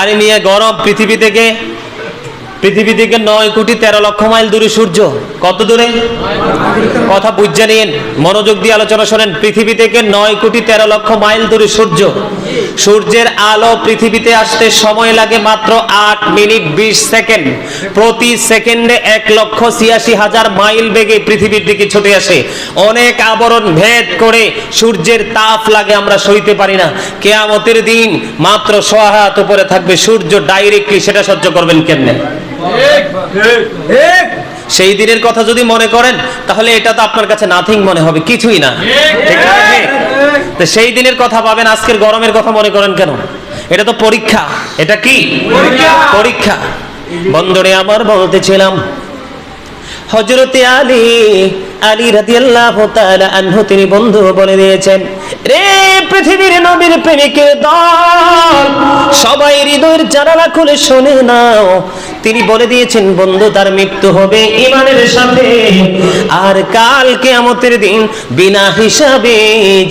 আরে নিয়ে গরম, পৃথিবী থেকে পৃথিবী থেকে নয় কোটি তেরো লক্ষ মাইল দূরে সূর্য। কত দূরে? কথা বুঝে নিন, মনোযোগ দিয়ে আলোচনা শোনেন। পৃথিবী থেকে নয় কোটি তেরো লক্ষ মাইল দূরে সূর্য। সূর্যের আলো পৃথিবীতে আসতে সময় লাগে মাত্র আট মিনিট বিশ সেকেন্ড। প্রতি সেকেন্ডে এক লক্ষ ছিয়াশি হাজার মাইল বেগে পৃথিবীর দিকে ছুটে আসে। অনেক আবরণ ভেদ করে সূর্যের তাপ লাগে আমরা সইতে পারি না। কেয়ামতের দিন মাত্র সোহাত উপরে থাকবে সূর্য ডাইরেক্টলি সেটা সহ্য করবেন কেমনে? সেই দিনের কথা যদি মনে করেন, তাহলে এটা তো আপনার কাছে নাথিং মনে হবে, কিছুই না। ঠিক ঠিক? তো সেই দিনের কথা পাবেন আজকের গরমের কথা মনে করেন কেন? এটা তো পরীক্ষা। এটা কি? পরীক্ষা। বন্ধুরে আমার বলতেছিলাম হজরতে আলী আলী রাদিয়াল্লাহু তাআলা আনহু তিনি বন্ধু বলে দিয়েছেন রে পৃথিবীর নবীর প্রেমিকের দল সবাই হৃদয়ের জানালা খুলে শুনে নাও তিনি বলে দিয়েছেন, বন্ধু, তার মৃত্যু হবে ইমানের সাথে। আর কাল কেয়ামতের দিন বিনা হিসাবে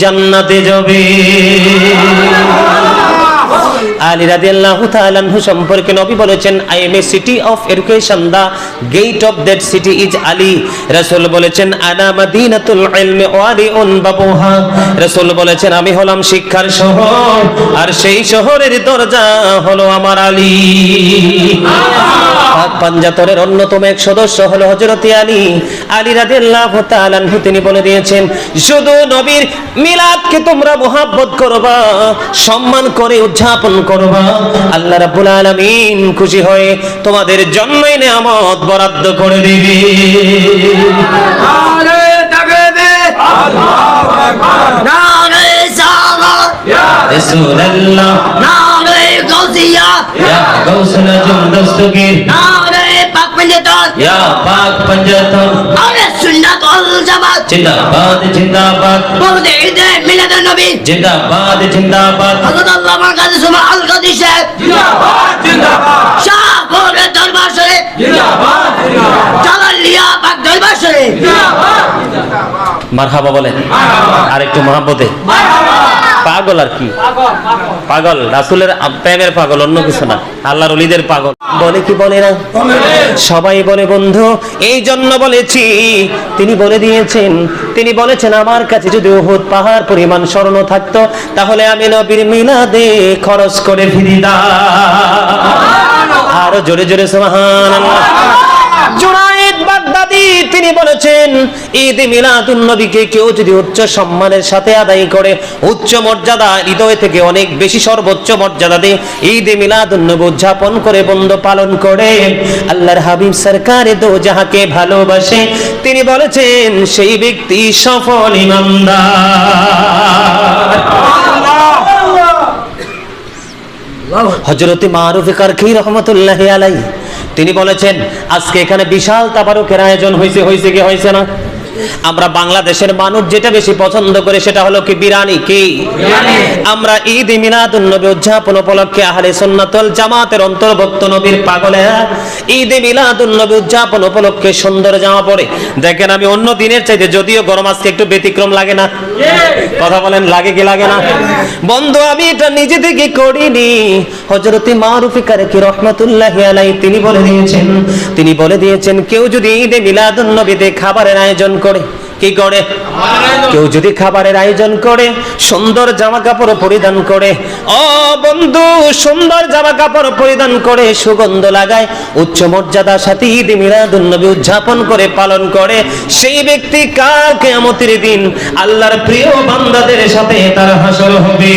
জান্নাতে যাবে। আলী রাদিয়াল্লাহু তাআলা আনহু সম্পর্কে নবী বলেছেন I am a city of education the gate of that city is Ali রাসূল বলেছেন, আনা মাদিনাতুল ইলমি ওয়ালিউন বাবুহা. রাসূল বলেছেন, আমি হলাম শিক্ষার শহর, আর সেই শহরের দরজা হলো আমার আলী। পাক পাঞ্জাতনের অন্যতম এক সদস্য হলো হযরত আলী। আলী রাদিয়াল্লাহু তাআলা আনহু তিনি বলে দিয়েছেন, শুধু নবীর মিলাদকে তোমরা মোহাব্বত করবা, সম্মান করে উদযাপন করবা। আল্লাহ রাব্বুল আলামিন খুশি হয়ে তোমাদের জন্মই নেয়ামত বরাদ্দ করে দিবে। রাসূলুল্লাহ। নারে গাউসিয়া। ইয়া গাউসুল আজম দস্তগীর। নারে পাক পঞ্জাতন। ইয়া পাক পাঞ্জাতন। নারে সুন্নাত ওয়াল জামাত। জিন্দাবাদ জিন্দাবাদ। বলতে ঈদে মিলাদ নবী। জিন্দাবাদ জিন্দাবাদ। হযরত আল্লাহ মাকাদ সুমা আল কাদি সাহেব। জিন্দাবাদ জিন্দাবাদ। শাহ গোরে দরবার শরীফ। জিন্দাবাদ জিন্দাবাদ। জালালিয়া পাক দরবার শরীফ। জিন্দাবাদ। মারহাবা বলেন। আর একটু মহাব্বতে। পাগল আর কি? পাগল। রাসুলের প্রেমের পাগল, অন্য কিছু না। আল্লাহর অলিদের পাগল। বলে কি বলে না সবাই বলে, বন্ধু, এই জন্য বলেছি। তিনি বলে দিয়েছেন, তিনি বলেছেন, আমার কাছে যদি উহুদ পাহাড় পরিমাণ স্বর্ণ থাকতো, তাহলে আমি নবীর মিলাদে খরচ করে ফিরি আরও জোরে জোরে জুনায়েদ বাগদাদি তিনি বলেছেন ঈদ মিলাদুন নবীকে কেউ যদি উচ্চ সম্মানের সাথে আদায় করে উচ্চ মর্যাদা হৃদয় থেকে অনেক বেশি সর্বোচ্চ মর্যাদা দিয়ে ঈদ মিলাদুন নবী উদযাপন করে বন্ধ পালন করে। আল্লাহর হাবিব সরকার দো যাহাকে ভালোবাসে তিনি বলেছেন সেই ব্যক্তি সফল ইমানদার। হজরতে মারুফে কারখি রহমতুল্লাহ আলাই তিনি বলেছেন আজকে এখানে বিশাল তাবারকের আয়োজন হয়েছে হয়েছে কি হয়েছে না? আমরা বাংলাদেশের মানুষ যেটা বেশি পছন্দ করে সেটা হলো কি বিরানি কি? আমরা ঈদ মিলাদুন নবী উদযাপন উপলক্ষে আহলে সুন্নাতুল জামাতের অন্তর্ভুক্ত নবীর পাগলে। ঈদ মিলাদুন নবী উদযাপন উপলক্ষে সুন্দর জামা পরে। দেখেন আমি অন্য দিনের চাইতে যদিও গরম আজকে একটু ব্যতিক্রম লাগে না। কথা বলেন লাগে কি লাগে না? বন্ধু আমি এটা নিজে থেকে করিনি। হজরতে মারুফি কারকি রহমাতুল্লাহ আলাই তিনি বলে দিয়েছেন তিনি বলে দিয়েছেন কেউ যদি ঈদে মিলাদুন নবীতে খাবারের আয়োজন করে? কি করে? কেউ যদি খাবারের আয়োজন করে, সুন্দর জামা কাপড় পরিধান করে, ও বন্ধু, সুন্দর জামা কাপড় পরিধান করে, সুগন্ধ লাগায়, উচ্চ মর্যাদার সাথে ঈদ মিলাদুন নবী উদযাপন করে, পালন করে, সেই ব্যক্তি কাল কিয়ামতের দিন আল্লাহর প্রিয় বান্দাদের সাথে তার হাসর হবে।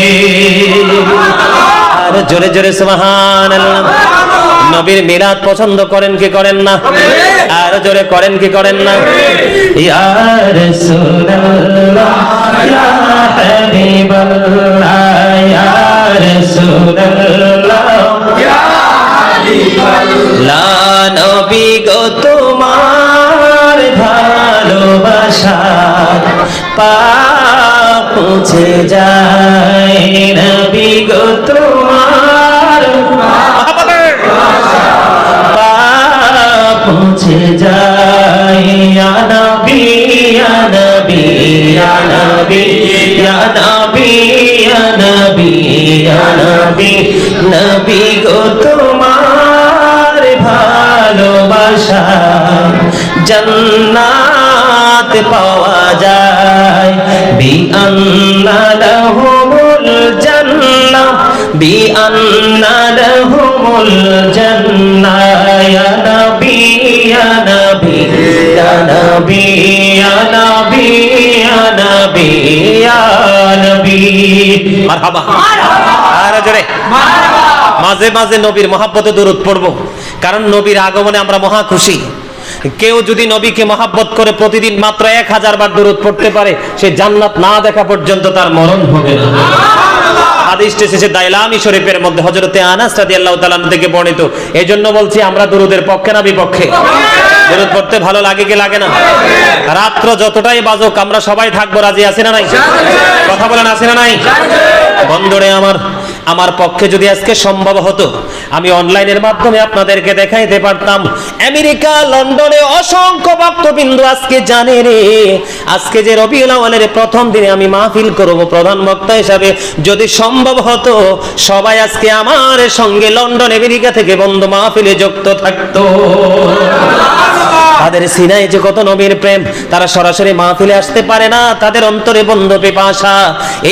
আর জোরে জোরে সুবহানাল্লাহ। নবীর মিলাদ পছন্দ করেন কি করেন না? আর জোরে করেন কি করেন না? ইয়া রাসূলুল্লাহ ইয়া হাবিবাল্লাহ ইয়া রাসূলুল্লাহ। ইয়া হাবিবাল্লাহ। নবী গো তোমার ভালোবাসা পা পৌঁছে যায়। নবী গো তোমার পৌঁছে যায় ইয়া নবী নবী নবী নবী নবী নবী। নবী গো, তোমার ভালোবাসা জান্নাত পাওয়া যায়। বি আন্না লাহুমুল মাঝে মাঝে নবীর মহাব্বতে দূরত পড়ব। কারণ নবীর আগমনে আমরা মহা খুশি। কেউ যদি নবীকে মহাব্বত করে প্রতিদিন মাত্র এক হাজার বার দূরত পড়তে পারে, সে জান্নাত না দেখা পর্যন্ত তার মরণ হবে না। হাদিস এসেছে দাইলামি শরীফের মধ্যে। হজরতে আনাস রাদিয়াল্লাহু তাআলা থেকে বর্ণিত। এই জন্য বলছি আমরা দুরুদের পক্ষে না বিপক্ষে। দুরুদ পড়তে ভালো লাগে কি লাগে না? রাত্র যতটাই বাজুক আমরা সবাই থাকব রাজি আছি না নাই? কথা বলেন আছি না নাই? বন্ধুরে আমার আমার পক্ষে যদি আজকে সম্ভব হতো, আমি অনলাইনের মাধ্যমে আপনাদেরকে দেখাইতে পারতাম। আমেরিকা, লন্ডনে অসংখ্য ভক্তবিন্দু আজকে জানে রে। আজকে যে রবিউল আওয়ালের প্রথম দিনে আমি মাহফিল করব প্রধান বক্তা হিসাবে, যদি সম্ভব হতো, সবাই আজকে আমার সঙ্গে লন্ডন, আমেরিকা থেকে বন্ধু মাহফিলে যুক্ত থাকতো। তাদের সিনাই যে কত নবীর প্রেম, তারা সরাসরি মাহফিলে আসতে পারে না, তাদের অন্তরে বন্ধ পিপাসা।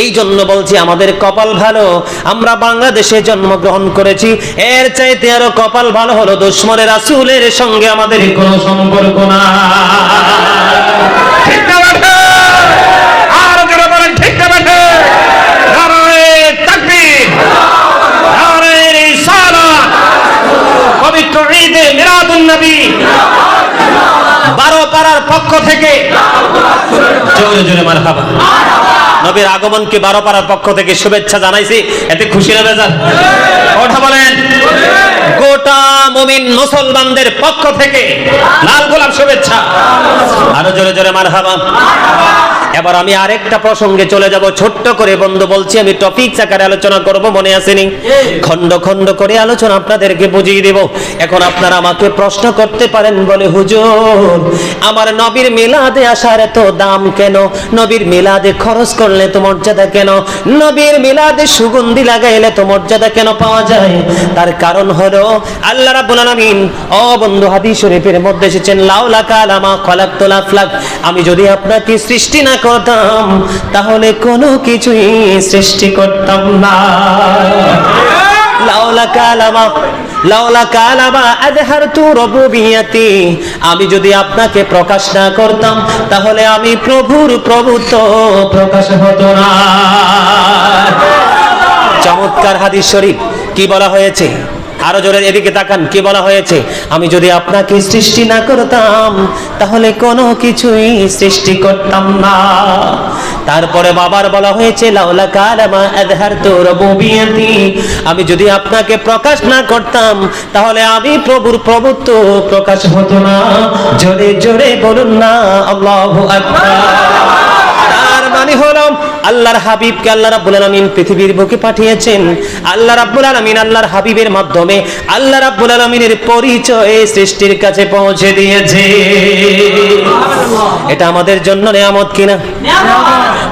এই জন্য বলছি, আমাদের কপাল ভালো, আমরা বাংলাদেশে জন্মগ্রহণ করেছি, এর চাইতে আরও কপাল ভালো হলো দুশ্মনের আসুলের সঙ্গে আমাদের কোনো সম্পর্ক না ঠিক না বেঠে আর যারা বলেন ঠিক না বেঠে নারায়ে তাকবীর নারায়ে রিসালাত পবিত্র ঈদে মিলাদুন নবী বারো পাড়ার পক্ষ থেকে জোরে জোরে মার খাবা নবীর আগমনকে বারো পাড়ার পক্ষ থেকে শুভেচ্ছা জানাইছি। এতে খুশি না বেজার? কথা বলেন। গোটা মুমিন মুসলমানদের পক্ষ থেকে লাল গোলাপ শুভেচ্ছা। আরও জোরে জোরে মার এবার আমি আরেকটা প্রসঙ্গে চলে যাব। ছোট্ট করে বন্ধু বলছি, আমি টপিক আকারে আলোচনা করব, মনে আসেনি। খণ্ড খণ্ড করে আলোচনা আপনাদেরকে বুঝিয়ে দেব। এখন আপনারা আমাকে প্রশ্ন করতে পারেন বলে, হুজুর, আমার নবীর মিলাদে আসার এত দাম কেন? নবীর মিলাদে খরচ করলে তো মর্যাদা কেন? নবীর মিলাদে সুগন্ধি লাগাইলে তো মর্যাদা কেন পাওয়া যায়? তার কারণ হলো আল্লাহ রাব্বুল আলামিন, ও বন্ধু হাদিস শরীফের মধ্যে এসেছেন লাউলা কালামা খলাকতুল আফলাক। আমি যদি আপনাকে সৃষ্টি না করতাম, তাহলে কোনো কিছুই সৃষ্টি করতাম না। লাউলা কালামা আমি যদি আপনাকে প্রকাশ না করতাম, তাহলে আমি প্রভুর প্রভুত্ব প্রকাশ হতো না। চমৎকার হাদিস শরীফ, কি বলা হয়েছে? আরও জোরে এদিকে তাকান, কি বলা হয়েছে? আমি যদি আপনাকে সৃষ্টি না করতাম, তাহলে কোনো কিছুই সৃষ্টি করতাম না। তারপরে বাবার বলা হয়েছে, লাউলা কালামা আযহারতু রুবুবিয়াতি। আমি যদি আপনাকে প্রকাশ না করতাম, তাহলে আমি প্রভুর প্রভুত্ব প্রকাশ হতো না। জোরে জোরে বলুন না, আল্লাহু আকবার। মানে হলো আল্লাহর হাবিবকে আল্লাহ রাব্বুল আলামিন পৃথিবীর বুকে পাঠিয়েছেন। আল্লাহ রাব্বুল আলামিন আল্লাহর হাবিবের মাধ্যমে আল্লাহ রাব্বুল আলামিনের পরিচয় সৃষ্টির কাছে পৌঁছে দিয়েছে। এটা আমাদের জন্য নিয়ামত কিনা?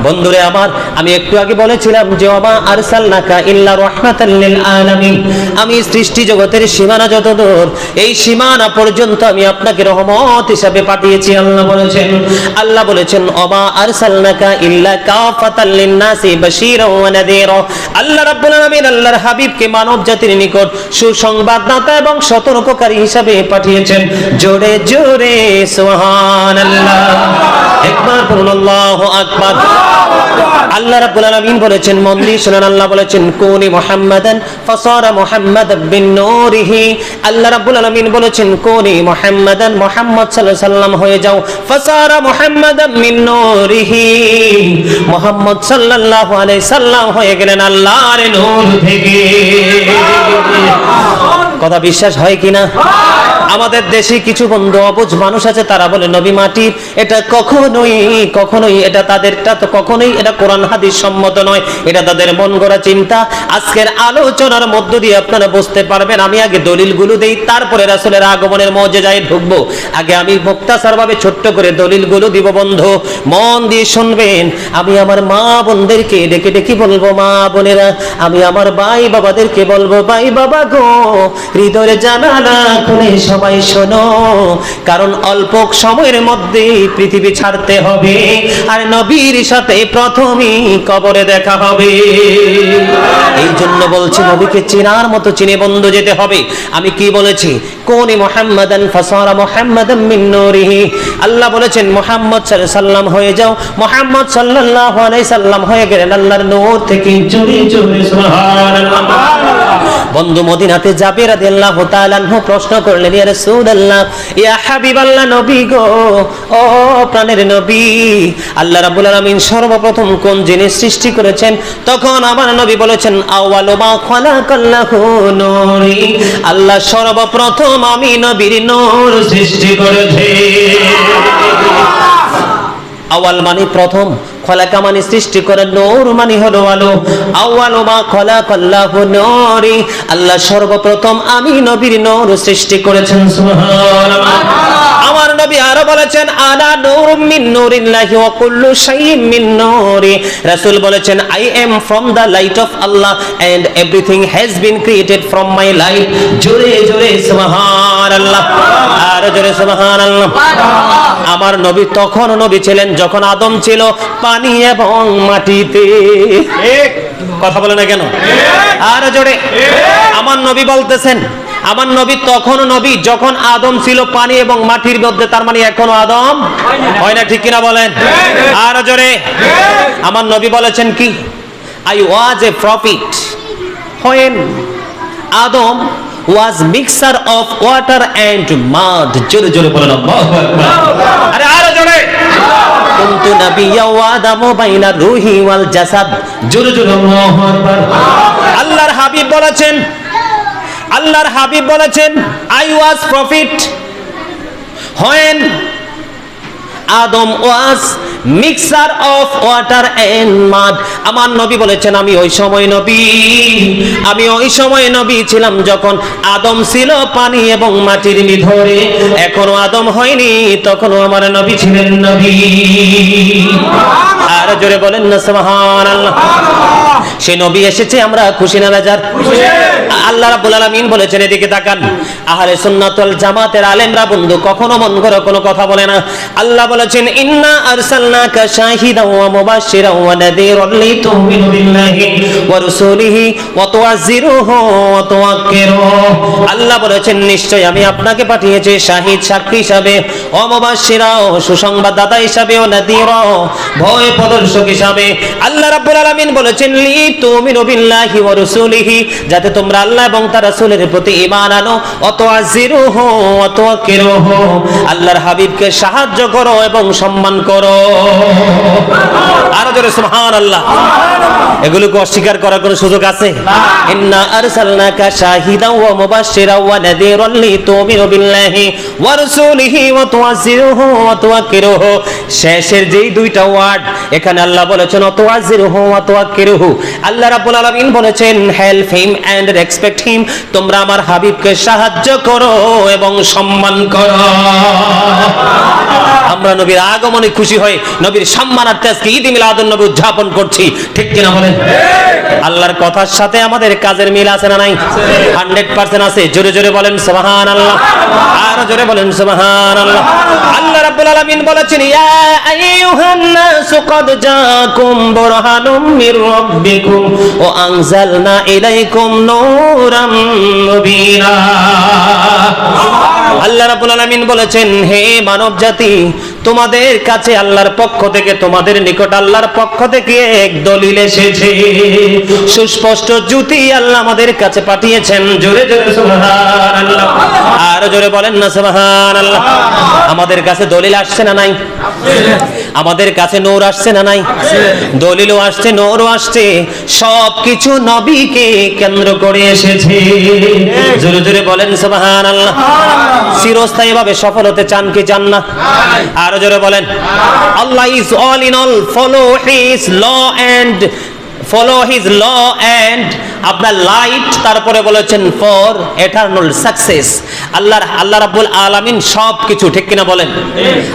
বন্ধুরে আমার আমি একটু আগে বলেছিলাম যে ওমা আরসালনাকা ইল্লা রাহমাতাল লিল আলামিন। আমি সৃষ্টি জগতের সীমানা যত দূর এই সীমানা পর্যন্ত আমি আপনাকে রহমত হিসাবে পাঠিয়েছি। আল্লাহ বলেছেন আল্লাহ বলেছেন ওমা আরসালনাকা ইল্লা কাফাতাল লিন-নাসি বাশীরা ওয়া নাযীরা আল্লাহ রাব্বুল আলামিন আল্লাহর হাবিবকে মানব জাতির নিকট সুসংবাদদাতা এবং সতর্ককারী হিসাবে পাঠিয়েছেন। জোরে জোরে, সুবহানাল্লাহ। একবার বলুন, আল্লাহু আকবার। আল্লাহ রাব্বুল আলামিন বলেছেন মন দিয়ে শুনুন, আল্লাহ বলেছেন, কোনি মুহাম্মাদান ফাসারা মুহাম্মাদ বিন নূরিহি। আল্লাহ রাব্বুল আলামিন বলেছেন, কোনি মুহাম্মাদান মুহাম্মদ সাল্লাল্লাহু আলাইহি সাল্লাম হয়ে যাও। ফাসারা মুহাম্মাদান মিন নূরিহি। মুহাম্মদ সাল্লাহ আলাইহি সাল্লাম হয়ে গেলেন আল্লাহর নূর থেকে। কথা বিশ্বাস হয় কিনা? আমাদের দেশে কিছু বন্ধু অবুঝ মানুষ আছে, তারা বলে, নবী মাটির এটা কখনোই কখনোই এটা তাদেরটা তো কখনোই, এটা কোরআন হাদিস সম্মত নয়, এটা তাদের মন গড়া চিন্তা। আজকের আলোচনার মধ্য দিয়ে আপনারা বুঝতে পারবেন, আমি আগে দলিলগুলো দেই, তারপরে রাসূলের আগমনের মজেজায় ঢুকবো। আগে আমি মুক্তাসার ভাবে ছোট্ট করে দলিলগুলো দিব, বন্ধু। মন দিয়ে শুনবেন, আমি আমার মা বোনদেরকে ডেকে ডেকে বলব, মা বোনেরা, আমি আমার ভাই বাবাদেরকে বলব, ভাই বাবা গো, হৃদয়ের জানালা খুলে সবাই শোনো, কারণ অল্প সময়ের মধ্যে পৃথিবী ছাড়তে হবে, আর নবীর সাথে প্রথমেই কবরে দেখা হবে। এই জন্য বলছি, নবীকে চেনার মতো চিনে বন্ধু যেতে হবে। আমি কি বলেছি? কোন মোহাম্মদান ফাসারা মোহাম্মদান মিন নূরিহি। আল্লাহ বলেছেন, মোহাম্মদ সাল্লাম হয়ে যাও। মোহাম্মদ সাল্লাল্লাহু আলাইহি সাল্লাম হয়ে গেলেন আল্লাহর নূর থেকে জোরে জোরে, সুবহানাল্লাহ। বন্ধু মদিনাতে যাবে রাদিয়াল্লাহু তাআলা প্রশ্ন করলেন, ইয়া রাসূলুল্লাহ, ইয়া হাবিবাল্লাহ নবী গো, ও প্রাণের নবী, আল্লাহ রাব্বুল আলামিন সর্বপ্রথম কোন জিনিস সৃষ্টি করেছেন? তখন আমার নবী বলেছেন, আওয়ালু মা খালাকাল্লাহু নূরি। আল্লাহ সর্বপ্রথম আমি নবীর নূর সৃষ্টি করেছে। আওয়াল মানে প্রথম, খলাকা মানে সৃষ্টি করেন নূর মানে হলো আলো। আওয়াল মা খলাকাল্লাহু নূরি, আল্লাহ সর্বপ্রথম আমি নবীর নূর সৃষ্টি করেছেন, সুবহানাল্লাহ। আমার নবী আরও বলেছেন আনা নূর মিন নূরিল্লাহি ওয়া কুল্লু শাইইন মিন নূরি। রাসূল বলেছেন I am from the light of Allah and everything has been created from my light. জোরে জোরে সুবহানাল্লাহ। আর জোরে সুবহানাল্লাহ। আমার নবী তখন নবী ছিলেন যখন আদম ছিল পানি এবং মাটিতে। কথা বলে না কেন? আর জোরে। আমার নবী বলতেছেন আমার নবী তখন নবী, যখন আদম ছিল পানি এবং মাটির মধ্যে, তার মানে এখনও আদম হয় না, ঠিক কিনা বলেন? আর জোরে। আমার নবী বলেছেন কি? I was a prophet when Adam was mixture of water and mud জোরে জোরে বলেন আরে, আরও জোরে। কুনতু নাবিয়্যা ওয়া আদামু বাইনা রূহি ওয়াল জাসাদ. জোরে জোরে আল্লাহর হাবিব বলেছেন আল্লাহর হাবিব বলেছেন I was prophet when Adam was mixture of water and mud আমার নবী বলেছেন, আমি ওই সময় নবী, আমি ওই সময় নবী ছিলাম যখন আদম ছিল পানি এবং মাটির ভিতরে এখনও আদম হয়নি, তখনও আমার নবী ছিলেন নবী। আর জোরে বলেন না, সুবহানাল্লাহ। সে নবী এসেছে, আমরা খুশি না, বেজার? আল্লাহ রাব্বুল বলেছেন, এদিকে তাকান। জামাতের আলেমরা বন্ধু, কখনো মন কোনো কথা বলে না। আল্লাহ বলেছেন, ইন্না ওয়া ওয়া লিতুমিনু বিল্লাহি ওয়া রাসূলিহি ওয়া তুআযিরুহু ওয়া তুওয়াক্কিরুহু আল্লাহ বলেছেন নিশ্চয় আমি আপনাকে পাঠিয়েছি শাহিদ সাক্ষী হিসাবে, ও মুবাশশিরাও সুসংবাদদাতা হিসাবে ও ভয় প্রদর্শক হিসাবে। আল্লাহ রাব্বুল আলামিন বলেছেন লি তুমিনু বিল্লাহি ওয়া রাসূলিহি, যাতে তোমরা আল্লাহ এবং তার রাসূলের প্রতি ঈমান আনো। অত আজিরুহু অত কিরুহু আল্লাহর হাবিবকে সাহায্য করো এবং সম্মান করো। আরও জোরে সুবহানাল্লাহ। এগুলোকে অস্বীকার করার কোনো সুযোগ আছে? ইন্না আরসালনাকা শাহিদাও ওয়া মুবাশশিরাও ওয়া নাযীরান লিতুমিনু বিল্লাহি ওয়া রাসূলিহি। ওয়া তুআযিরুহু ওয়া তুওয়াক্কিরুহু শেষের যেই দুইটা ওয়ার্ড, এখানে আল্লাহ বলেছেন ওয়া তুআযিরুহু ওয়া তুওয়াক্কিরুহু আল্লাহ রাব্বুল আলামিন বলেছেন help him and respect him তোমরা আমার হাবিবকে সাহায্য করো এবং সম্মান করো। আমরা নবীর আগমনে খুশি হই নবীর সম্মানার্থে আজকে ঈদ মিলাদুন নবী উদযাপন করছি। ঠিক কিনা বলেন? আল্লাহর কথার সাথে আমাদের কাজের মিল আছে না নাই? হান্ড্রেড পার্সেন্ট আছে। জোরে জোরে বলেন সুবাহান আল্লাহ আরও জোরে বলেন সুবাহান আল্লাহ আল্লাহ রাব্বুল আলামিন বলেছেন, ইয়া আইয়ুহান নাসু ক্বাদ জাকুম বুরহানুম মির রাব্বিকুম ওয়া আনজালনা ইলাইকুম নূরাম মুবিনা। আল্লাহ রাব্বুল আলামিন বলেছেন হে মানব জাতি তোমাদের কাছে আল্লাহর পক্ষ থেকে তোমাদের নিকট আল্লাহর পক্ষ থেকে এক দলিল এসেছে। সুস্পষ্ট জ্যোতি আল্লাহ আমাদের কাছে পাঠিয়েছেন। জোরে জোরে সুবহানাল্লাহ। আর জোরে বলেন না সুবহানাল্লাহ। আমাদের কাছে দলিল আসছে না নাই? আমাদের কাছে নূর আসছে না নাই? দলিলও আসছে নূরও আসছে। সবকিছু নবীকে কেন্দ্র করে এসেছে। জোরে জোরে বলেন সুবহানাল্লাহ। চিরস্থায়ী ভাবে সফল হতে চান কি চান না? আরও জোরে বলেন Allah. Is all in all follow his law and follow his law and আপনার লাইট তারপরে বলেছেন ফর এটার্নাল সাকসেস আল্লাহর আল্লাহ রাব্বুল আলামিন সব কিছু ঠিক কিনা বলেন?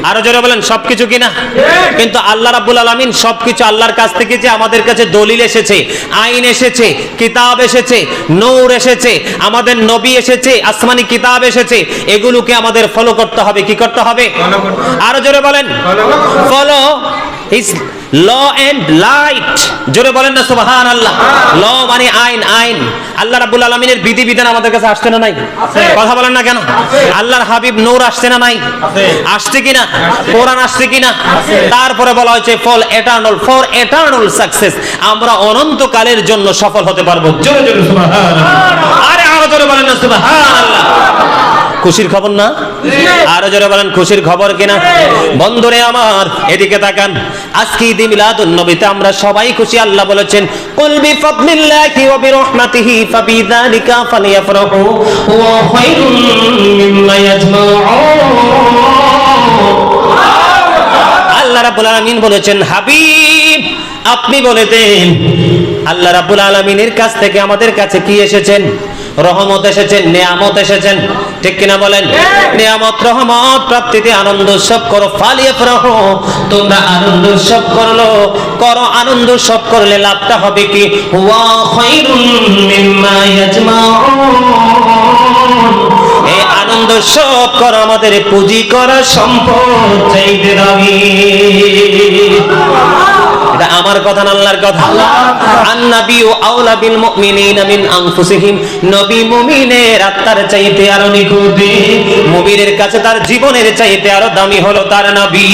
আরও জোরে বলেন সব কিছু কিনা? কিন্তু আল্লাহ রাব্বুল আলামিন সব কিছু আল্লাহর কাছ থেকে যে আমাদের কাছে দলিল এসেছে আইন এসেছে কিতাব এসেছে নূর এসেছে আমাদের নবী এসেছে আসমানি কিতাব এসেছে এগুলোকে আমাদের ফলো করতে হবে। কি করতে হবে? আরও জোরে বলেন। Follow his law and light জোরে বলেন না সুবহান আল্লাহ ল মানে আইন আইন। আল্লাহ রাব্বুল আলামিনের বিধি বিধান আমাদের কাছে আসছে না নাই? কথা বলেন না কেন? আল্লাহর হাবিব নূর আসছে না নাই? আসছে কিনা? কোরআন আসছে কিনা? তারপরে বলা হয়েছে ফল এটার্নাল ফর এটার্নাল সাকসেস আমরা অনন্তকালের জন্য সফল হতে পারব। জোরে জোরে সুবহানাল্লাহ। আরে আরও জোরে বলেন না সুবহানাল্লাহ। খুশির খবর না? আরও জোরে বলেন খুশির খবর কিনা? বন্ধুরে আমার এদিকে তাকান। আজকে ঈদ মিলাদুন নবীতে আমরা সবাই খুশি আল্লাহ বলেছেন কুল বিফাদলিল্লাহি ওয়া বিরহমাতিহি ফাবিযালিকা ফালিয়াফরাহু ওয়া খায়রুম মিম্মা ইয়াজমাউন। আল্লাহ রাব্বুল আলামিন বলেছেন হাবিব আপনি বলে দেন আল্লাহ রাব্বুল আলামিনের কাছ থেকে আমাদের কাছে কি এসেছেন? রহমত এসেছেন নিয়ামত এসেছেন? ঠিক কিনা বলেন? নিয়ামত রহমত প্রাপ্তিতে আনন্দ উৎসব করো ফালিয়ে ফরহ তোমরা আনন্দ উৎসব করল করো আনন্দ উৎসব করলে লাভটা হবে কি? ওয়া খায়রুম মিম্মা ইয়াজমাউন। এই আনন্দ সব কর আমাদের পুঁজি করা সম্পদ চাইতে দাবি। এটা আমার কথা না আল্লাহর কথা? আন্নাবী ও আউলা বিল মুমিনিনা মিন আনফুসিহিম। নবী মুমিনের আত্মার চাইতে আরও নিখুঁতি। মুমিনের কাছে তার জীবনের চাইতে আরও দামি হলো তার নবী।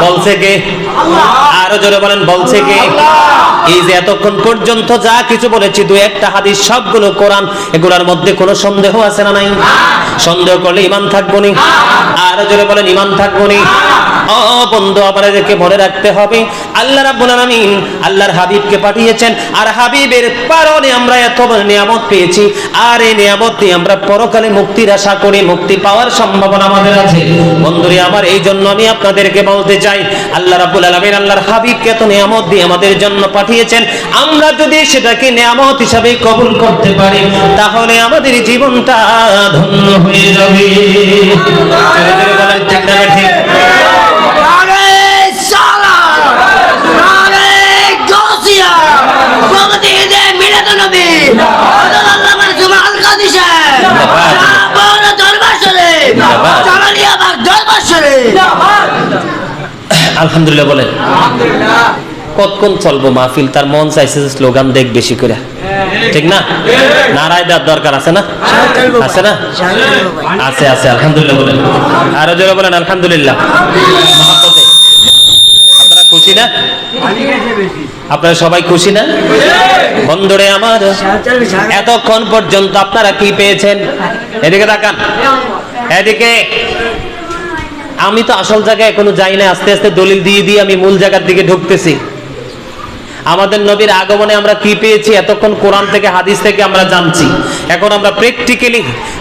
বলছে কে? আরও জোরে বলেন, বলছে কে? এই যে এতক্ষণ পর্যন্ত যা কিছু বলেছি, দু একটা হাদিস সবগুলো কোরআন, এগুলোর মধ্যে কোনো সন্দেহ আছে না নাই? সন্দেহ করলে ইমান থাকব নি? আরও জোরে বলেন ইমান থাকব নি? বন্ধু আমাদেরকে মনে রাখতে হবে। আল্লাহ রাব্বুল আলামিন আল্লাহর হাবিবকে পাঠিয়েছেন, আর হাবিবের কারণে আমরা এত নিয়ামত পেয়েছি, আর এই নিয়ামত দিয়ে আমরা পরকালে মুক্তির আশা করি, মুক্তি পাওয়ার সম্ভাবনা আমাদের আছে। বন্ধুরে, আমার এই জন্য আমি আপনাদেরকে বলতে চাই, আল্লাহ রাব্বুল আলামিন আল্লাহর হাবিবকে এত নিয়ামত দিয়ে আমাদের জন্য পাঠিয়েছেন। আমরা যদি সেটাকে নিয়ামত হিসাবে কবুল করতে পারি, তাহলে আমাদের জীবনটা ধন্য হয়ে যাবে। আলহামদুলিল্লাহ বলেন কতক্ষণ চলবো মাহফিল? তার মন চাইছে স্লোগান দেখ বেশি করে। ঠিক না? নারায় দেওয়ার দরকার আছে না? আছে না? আছে আছে আলহামদুলিল্লাহ বলেন আরও জোরে বলেন আলহামদুলিল্লাহ। আপনারা খুশি না? আপনারা সবাই খুশি না? বন্ধুরে আমার এতক্ষণ পর্যন্ত আপনারা কি পেয়েছেন? এদিকে তাকান। এদিকে। আমি তো আসল জায়গায় এখনও যাই না আস্তে আস্তে দলিল দিয়ে দিয়ে আমি মূল জায়গার দিকে ঢুকতেছি। আমাদের নবীর আগমনে আমরা কি পেয়েছি? এতক্ষণ কোরআন থেকে হাদিস থেকে আমরা জানছি। এখন আমরা প্র্যাকটিক্যালি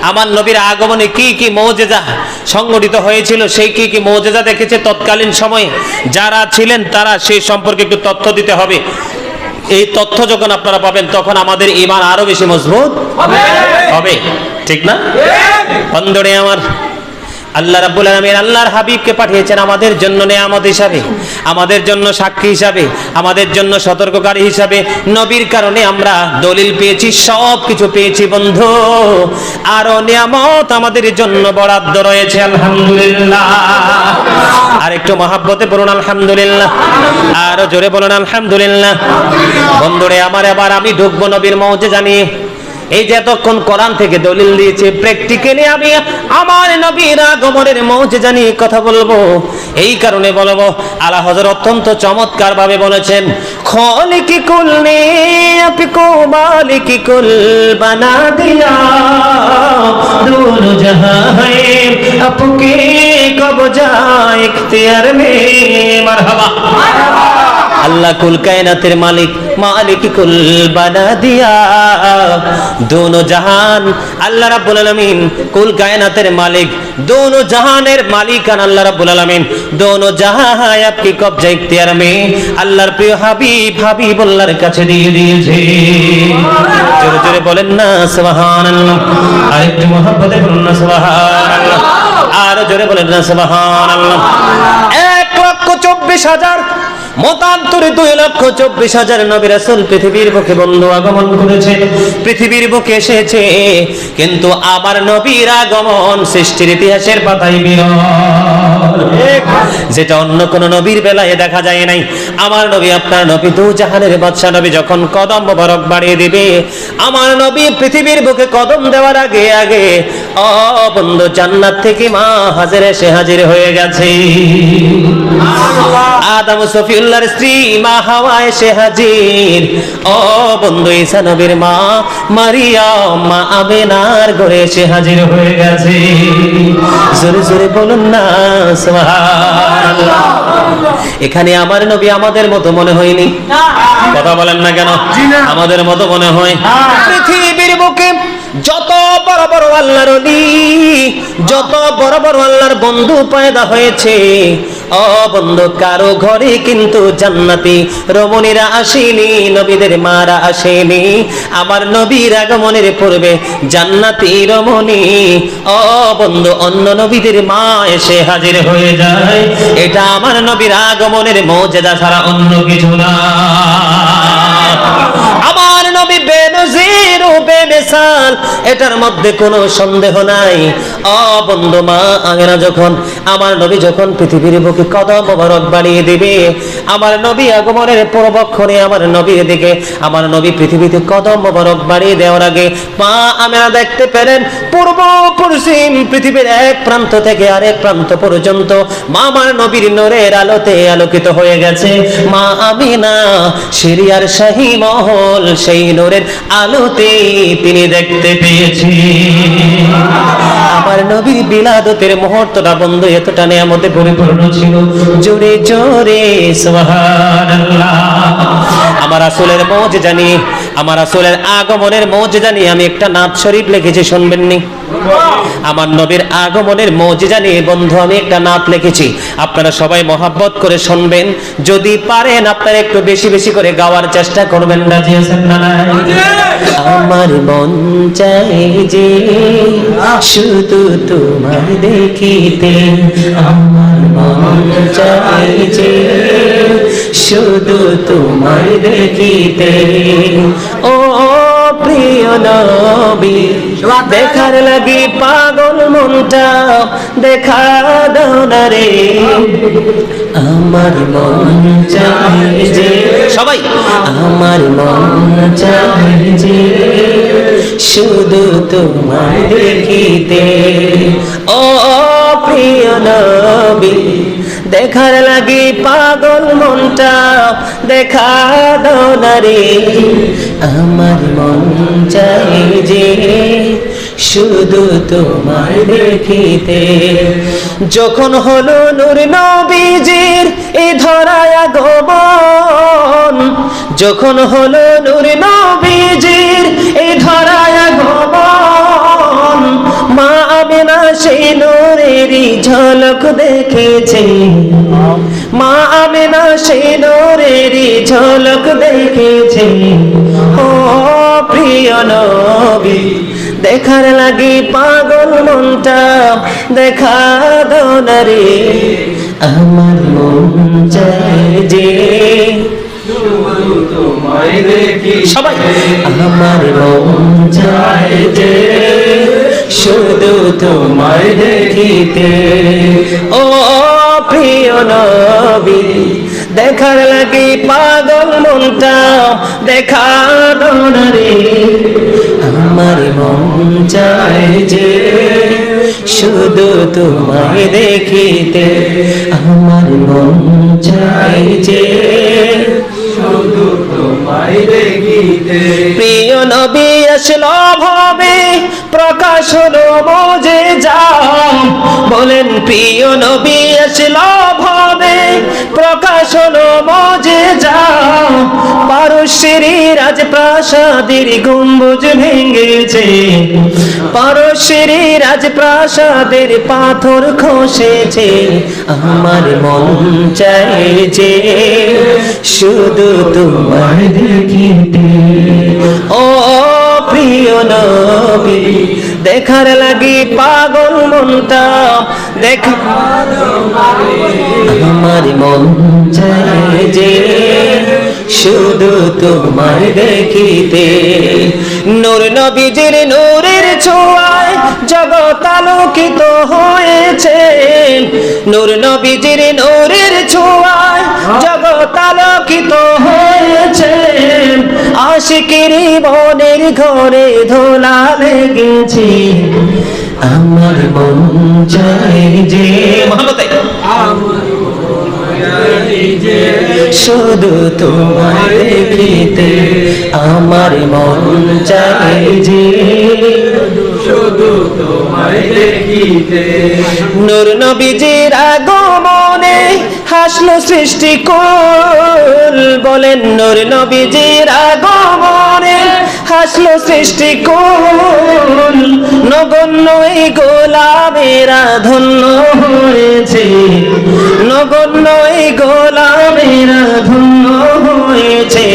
আমার নবীর আগমনে কি কি মৌজেজা সংগঠিত হয়েছিল সেই কি কি মৌজেজা দেখেছে তৎকালীন সময়ে? যারা ছিলেন তারা সেই সম্পর্কে একটু তথ্য দিতে হবে। এই তথ্য যখন আপনারা পাবেন তখন আমাদের ইমান আরও বেশি মজবুত হবে। ঠিক না? বন্ধুরে আমার আল্লাহ রাব্বুল আলামিন আল্লাহর হাবিবকে পাঠিয়েছেন আমাদের জন্য নেয়ামত হিসাবে, আমাদের জন্য সাক্ষী হিসাবে, আমাদের জন্য সতর্ককারী হিসাবে। নবীর কারণে আমরা দলিল পেয়েছি, সব কিছু পেয়েছি বন্ধু। আরও নিয়ামত আমাদের জন্য বরাদ্দ রয়েছে, আলহামদুলিল্লাহ। আর একটু মহাব্বতে বলুন, আলহামদুলিল্লাহ। আরও জোরে বলুন, আলহামদুলিল্লাহ। বন্ধুরে, আমার আবার আমি ঢুকবো নবীর মৌজে জানিয়ে। এই যে এতক্ষণ কোরআন থেকে দলিল দিয়েছে প্র্যাকটিক্যালি আমি আমার নবীর আগমনের মৌজে জানি কথা বলব। এই কারণে বলব আলা হজর অত্যন্ত চমৎকার ভাবে বলেছেন, খলিকি কুল নে আপিকো মালিকি কুল বানা দিয়া দূর জহাঁ হ্যায় কব কবজা ইখতিয়ার মে মারহাবা মারহাবা। আল্লাহ কুল কায়নাতের মালিক মালিক কুল বানা দিয়া। দোনো জাহান, আল্লাহ রাব্বুল আলামিন কুল কায়নাতের মালিক, দোনো জাহানের মালিকান আল্লাহ রাব্বুল আলামিন। দোনো জাহান আপনি কবজা ইখতিয়ার মে, আল্লাহর প্রিয় হাবিব হাবিব আল্লাহর কাছে দিয়ে দিয়েছে। জোরে জোরে বলেন না, সুবহানাল্লাহ। আরেকটু মহব্বতে বলুন না, সুবহানাল্লাহ। আরও জোরে বলেন না, সুবহানাল্লাহ। চব্বিশ হাজার, মতান্তরে দুই লক্ষ চব্বিশ হাজার নবী রাসূল পৃথিবীর বুকে বন্ধু আগমন করেছে, পৃথিবীর বুকে এসেছে। কিন্তু আবার নবীর আগমন সৃষ্টির ইতিহাসের পাতায় বিরল। যেটা অন্য কোন নবীর বেলায় দেখা যায় নাই। আমার নবী, আপনার নবী দু জাহানের বাদশা নবী যখন কদম মোবারক বাড়িয়ে দিবে, আমার নবী পৃথিবীর বুকে কদম দেওয়ার আগে আগে অ বন্ধু জান্নাত থেকে মা হাজির এসে হাজির হয়ে গেছে। আদম সফিউল্লাহর স্ত্রী মা হাওয়া এসে হাজির। ও বন্ধু ঈসা নবীর মা মারিয়াম মা আমেনার ঘরে এসে হাজির হয়ে গেছে। জোরে জোরে বলুন না সুবহানাল্লাহ। এখানে আমার নবী আমাদের মতো মনে হয়নি। কথা বলেন না কেন? আমাদের মতো মনে হয়। পৃথিবীর বুকে যত বড় বড় আল্লাহর যত বড় বড় আল্লাহর বন্ধু পয়দা হয়েছে, ও বন্ধু, কারও ঘরে কিন্তু জান্নাতি রমণীরা আসেনি, নবীদের মারা আসেনি। আমার নবীর আগমনের পূর্বে জান্নাতি রমণী, ও বন্ধু, অন্য নবীদের মা এসে হাজির হয়ে যায়। এটা আমার নবীর আগমনের মর্যাদা ছাড়া অন্য কিছু না। বেমিসাল এটার মধ্যে কোনো সন্দেহ নাই। অ বন্ধু মা আঙেনা যখন আমার নবী যখন পৃথিবীর বুকে কদম বাড়িয়ে দিবে, আমার নবী আগমনের আমার নবীর দিকে, আমার নবী পৃথিবীতে কদম বাড়িয়ে দেওয়ার আগে, মা আমেনা দেখতে পেলেন, পূর্ব পশ্চিম পৃথিবীর এক প্রান্ত থেকে আরেক প্রান্ত পর্যন্ত মা আমার নবীর নূরের আলোতে আলোকিত হয়ে গেছে। মা আমিনা, সিরিয়ার শাহী মহল, সেই নূরের আলোতে তিনি দেখতে পেয়েছি। আমার নবীর বিলাদতের মুহূর্তটা বন্ধু, এতটা আমাদের পরিপূর্ণ ছিল। জোরে জোরে, সুবহানাল্লাহ। আমার আসলের মজ জানি আমার আসলের আগমনের মৌজ জানি আমি একটা নাথ শরীফ লিখেছি, শুনবেননি? আমার নবীর আগমনের মৌজিজা নিয়ে, বন্ধু, আমি একটা নাত লিখেছি। আপনারা সবাই মহাব্বত করে শুনবেন। যদি পারেন আপনারা একটু বেশি বেশি করে গাওয়ার চেষ্টা করবেন না নাই? আমার মন চাই যে শুধু তোমার দেখিতে, আমার মন চাই যে শুধু তোমার দেখিতে ও প্রিয় নবী দেখার লাগি পাগল মনটা দেখা দাও না রে। আমার মন চাই যে সবাই। আমার মন চাই যে শুধু তোমার দেখিতে ও প্রিয় নবী দেখার লাগি পাগল মনটা, দেখা না আমার মন চাই যে শুধু তোমার দেখিতে। যখন হলো নূর নবীজির এ ধরায় আগমন, যখন হলো নূর নবীজির এ ধরায় আগমন মা আমেনা সেই নূরেরই ঝলক দেখেছে। মা আমেনা সেই নূরেরই ঝলক দেখেছে। ও প্রিয় নবী দেখার লাগি পাগল মনটা দেখা দাও না রে। আমার মন চায় যে সবাই। আমার মন চায় যে শুধু তোমার দেখিতে। ও প্রিয় নবী, দেখার লাগি পাগল মনটা, দেখা রে আমার মন চায় যে শুধু তোমায় দেখিতে। আমার মন চায় যে শুধু তোমায় দেখিতে। প্রিয় নবী, আসলো বলেন, প্রিয় নবী আসলো ভাবে প্রকাশ হলো মজে যা পারস্যের রাজপ্রাসাদের গম্বুজ ভেঙেছে। পারস্যের রাজপ্রাসাদের পাথর খসেছে। আমার মন চাইছে শুধু তোমার দেখিতে। ও প্রিয় নবী দেখার লাগি পাগল মনটা, দেখা আমার মন চায় যে শুধু তোমার দেখিতে। নূর নবীজির নূরের ছোঁয়ায় জগৎ আলোকিত হয়েছে। নূর নবীজির নূরের আশিকির বনের ঘরে ধোলা লেগেছে। আমার মন চায় যে শুধু তোমার দেখিতে আমার মন চায় যে শুধু তোমায় দেখিতে নূর নবীজির আগমনে হাসলো সৃষ্টি কুল। বলেন নূর নবীজির আগমনে হাসলো সৃষ্টি কুল। নগণ্য এই গোলামেরা ধন্য হয়েছে। নগণ্য এই গোলামেরা ধন্য হয়েছে।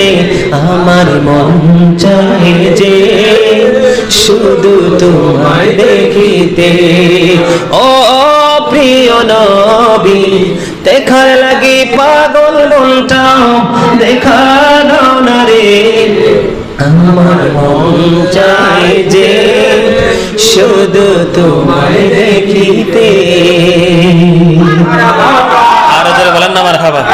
আমার মন চাই যে শুধু তোমায় দেখিতে। ও প্রিয় নবী দেখার লাগি পাগল মনটা দেখা দাও না রে। আমার মন চায় যে শুধু তোমায় দেখিতে। আর বলেন না আমার খাবার